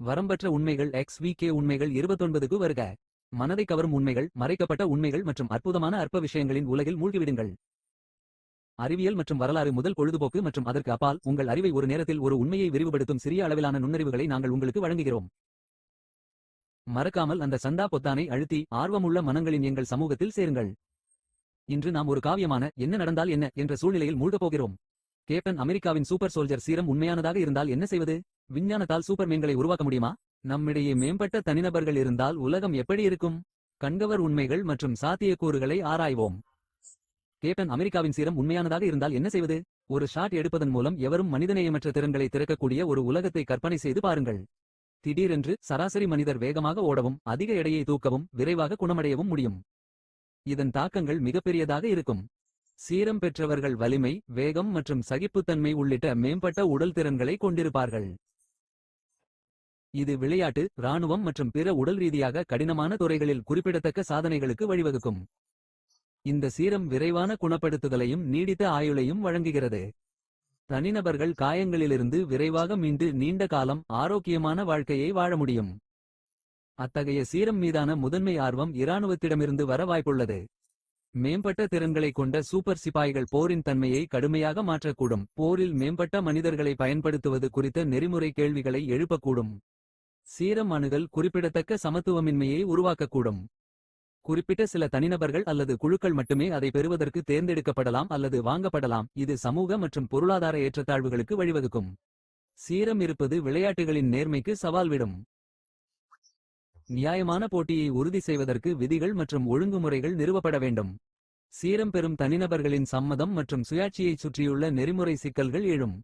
வரம்பற்ற உண்மைகள் X V K உண்மைகள் 29க்கு வருக. மனதை கவரும் உண்மைகள் மறைக்கப்பட்ட உண்மைகள் மற்றும் அற்புதமான அற்ப விஷயங்களின் உலகில் மூழ்கிவிடுங்கள். அறிவியல் மற்றும் வரலாறு முதல் பொழுதுபோக்கு மற்றும் அதற்கு அப்பால் உங்கள் அறிவை ஒரு நேரத்தில் ஒரு உண்மையை விரிவுபடுத்தும் சிறிய அளவிலான நுண்ணறிவுகளை நாங்கள் உங்களுக்கு வழங்குகிறோம். மறக்காமல் அந்த சந்தா பொத்தானை அழுத்தி ஆர்வமுள்ள மனங்களின் எங்கள் சமூகத்தில் சேருங்கள். இன்று நாம் ஒரு காவியமான என்ன நடந்தால் என்ன என்ற சூழ்நிலையில் மூழ்கப் போகிறோம். கேப்டன் அமெரிக்காவின் சூப்பர் சோல்ஜர் சீரம் உண்மையானதாக இருந்தால் என்ன செய்வது? விஞ்ஞானத்தால் சூப்பர் மீன்களை உருவாக்க முடியுமா? நம்மிடையே மேம்பட்ட தனிநபர்கள் இருந்தால் உலகம் எப்படி இருக்கும்? கண்கவர் உண்மைகள் மற்றும் சாத்தியக்கூறுகளை ஆராய்வோம். கேப்டன் அமெரிக்காவின் சீரம் உண்மையானதாக இருந்தால் என்ன செய்வது? ஒரு ஷாட் எடுப்பதன் மூலம் எவரும் மனிதநேயமற்ற திறன்களை திறக்கக்கூடிய ஒரு உலகத்தை கற்பனை செய்து பாருங்கள். திடீரென்று சராசரி மனிதர் வேகமாக ஓடவும் அதிக எடையை தூக்கவும் விரைவாக குணமடையவும் முடியும். இதன் தாக்கங்கள் மிகப்பெரியதாக இருக்கும். சீரம் பெற்றவர்கள் வலிமை வேகம் மற்றும் சகிப்புத்தன்மை உள்ளிட்ட மேம்பட்ட உடல் திறன்களை கொண்டிருப்பார்கள். இது விளையாட்டு இராணுவம் மற்றும் பிற உடல் ரீதியாக கடினமான துறைகளில் குறிப்பிடத்தக்க சாதனைகளுக்கு வழிவகுக்கும். இந்த சீரம் விரைவான குணப்படுத்துதலையும் நீடித்த ஆயுளையும் வழங்குகிறது. தனிநபர்கள் காயங்களிலிருந்து விரைவாக மீண்டு நீண்ட காலம் ஆரோக்கியமான வாழ்க்கையை வாழ முடியும். அத்தகைய சீரம் மீதான முதன்மை ஆர்வம் இராணுவத்திடமிருந்து வர வாய்ப்புள்ளது. மேம்பட்ட திறன்களை கொண்ட சூப்பர் சிப்பாய்கள் போரின் தன்மையை கடுமையாக மாற்றக்கூடும். போரில் மேம்பட்ட மனிதர்களை பயன்படுத்துவது குறித்த நெறிமுறை கேள்விகளை எழுப்பக்கூடும். சீரம் அணுகல் குறிப்பிடத்தக்க சமத்துவமின்மையை உருவாக்கக்கூடும். குறிப்பிட்ட சில தனிநபர்கள் அல்லது குழுக்கள் மட்டுமே அதை பெறுவதற்கு தேர்ந்தெடுக்கப்படலாம் அல்லது வாங்கப்படலாம். இது சமூக மற்றும் பொருளாதார ஏற்றத்தாழ்வுகளுக்கு வழிவகுக்கும். சீரம் இருப்பது விளையாட்டுகளின் நேர்மைக்கு சவால் விடும். நியாயமான போட்டியை உறுதி செய்வதற்கு விதிகள் மற்றும் ஒழுங்குமுறைகள் நிறுவப்பட வேண்டும். சீரம் பெறும் தனிநபர்களின் சம்மதம் மற்றும் சுயாட்சியைச் சுற்றியுள்ள நெறிமுறை சிக்கல்கள் எழும்.